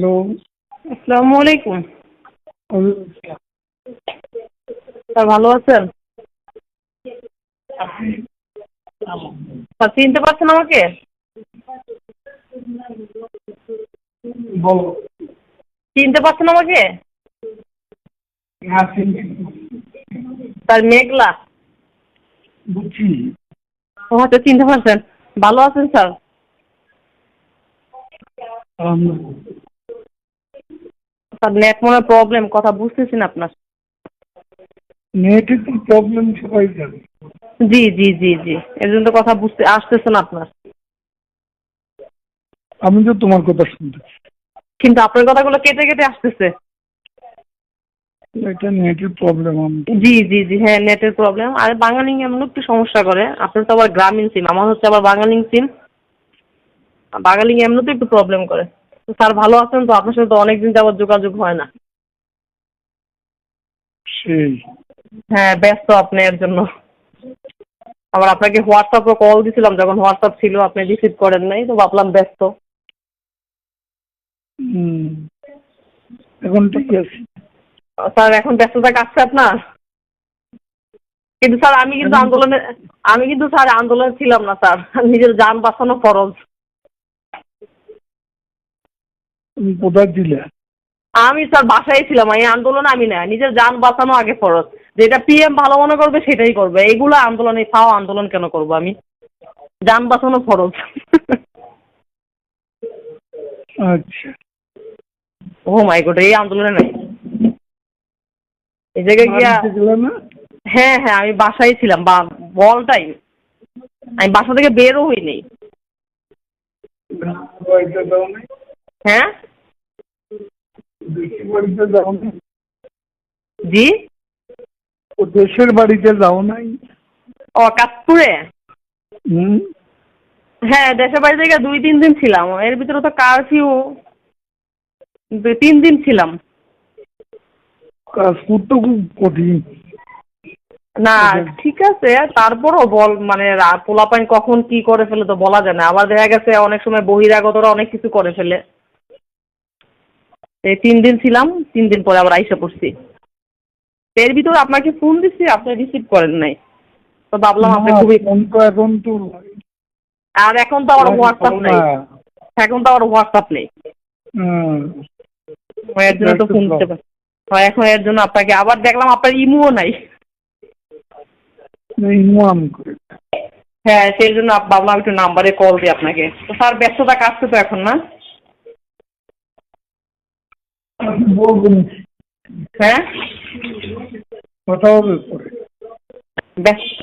Hello. আসসালামু আলাইকুম। Sir ভালো আছেন? স্যার চিনতে পারছেন আমাকে? বলো। চিনতে পারছেন আমাকে? হ্যাঁ স্যার মেঘলা। বুঝছি। ও আচ্ছা চিনতে পারছেন। ভালো আছেন স্যার? আলহামদুলিল্লাহ। নেট মনে প্রবলেম কথা বুঝতেছি না আপনার নেটে তো প্রবলেম সবাই জানে। জি জি জি জি। এর জন্য তো কথা বুঝতে আসতেছে না আপনার। আমি তো তোমার কথা শুনতেছি। কিন্তু আপনার কথাগুলো কেটে কেটে আসতেছে। এটা নেটের প্রবলেম জি জি জি হ্যাঁ নেটের প্রবলেম আর বাঙালি এমন একটু সমস্যা করে। আপনার তো আবার গ্রামীণ সিম আমার হচ্ছে আবার বাঙালি সিম বাঙালি এমনি তো একটু প্রবলেম করে। স্যার ভালো আছেন তো? আপনার সাথে তো অনেকদিন যাবত যোগাযোগ হয় না। সেই। হ্যাঁ ব্যস্ত আপনি এর জন্য। আবার আপনাকে হোয়াটসঅ্যাপে কল দিছিলাম যখন হোয়াটসঅ্যাপ ছিল আপনি রিসিভ করেন নাই তো ভাবলাম ব্যস্ত। এখন ঠিক আছে। স্যার এখন ব্যস্ততা কাটছে আপনার? কিন্তু স্যার আমি কিন্তু আন্দোলনে আমি কিন্তু স্যার আন্দোলনে ছিলাম না স্যার। নিজের যান বাঁচানো ফরজ। তুমি কোথায় দিলে। আমি স্যার বাসায় ছিলাম এই আন্দোলনে আমি না নিজের যান বাঁচানো আগে ফরজ। যেটা পিএম ভালো মনে করবে সেটাই করবে। এইগুলো আন্দোলনে ফাও আন্দোলন কেন করব আমি? যান বাঁচানো ফরজ। আচ্ছা। ও মাই গড এই আন্দোলনে নাই। এই জায়গায় গিয়া হ্যাঁ হ্যাঁ আমি বাসায় ছিলাম বা বল টাইম আমি বাসা থেকে বেরও হইনি হ্যাঁ? যাও নাই? জি? ও দেশের বাড়িতে যাও নাই? ও কাতপুরে হুম। হ্যাঁ দেশের বাড়ি থেকে দুই তিন দিন ছিলাম। এর ভিতরে তো কারফিউ দুই তিন দিন ছিলাম। কাজপুর তো খুব কঠিন। না ঠিক আছে তারপরও বল মানে পোলাপাইন কখন কি করে ফেলে তো বলা যায় না। আবার দেখা গেছে অনেক সময় বহিরাগতরা অনেক কিছু করে ফেলে। তিন দিন ছিলাম তিন দিন পরে আবার আইসা পড়ছি। এর ভিতরে আপনাকে ফোন দিচ্ছি আপনি রিসিভ করেন নাই। তো ভাবলাম আপনি খুবই এখন তো আর এখন তো আমার হোয়াটসঅ্যাপ নেই। এখন তো আমার হোয়াটসঅ্যাপ নেই। এর জন্য তো ফোন দিতে পারি। এখন এর জন্য আপনাকে আবার দেখলাম আপনার ইমুও নাই। এই হ্যাঁ সেই জন্য ভাবলাম একটু নাম্বারে কল দিই আপনাকে। তো স্যার ব্যস্ততা কাটছে তো এখন না? বলব হ্যাঁ? কথা হবে পরে। ব্যস্ত।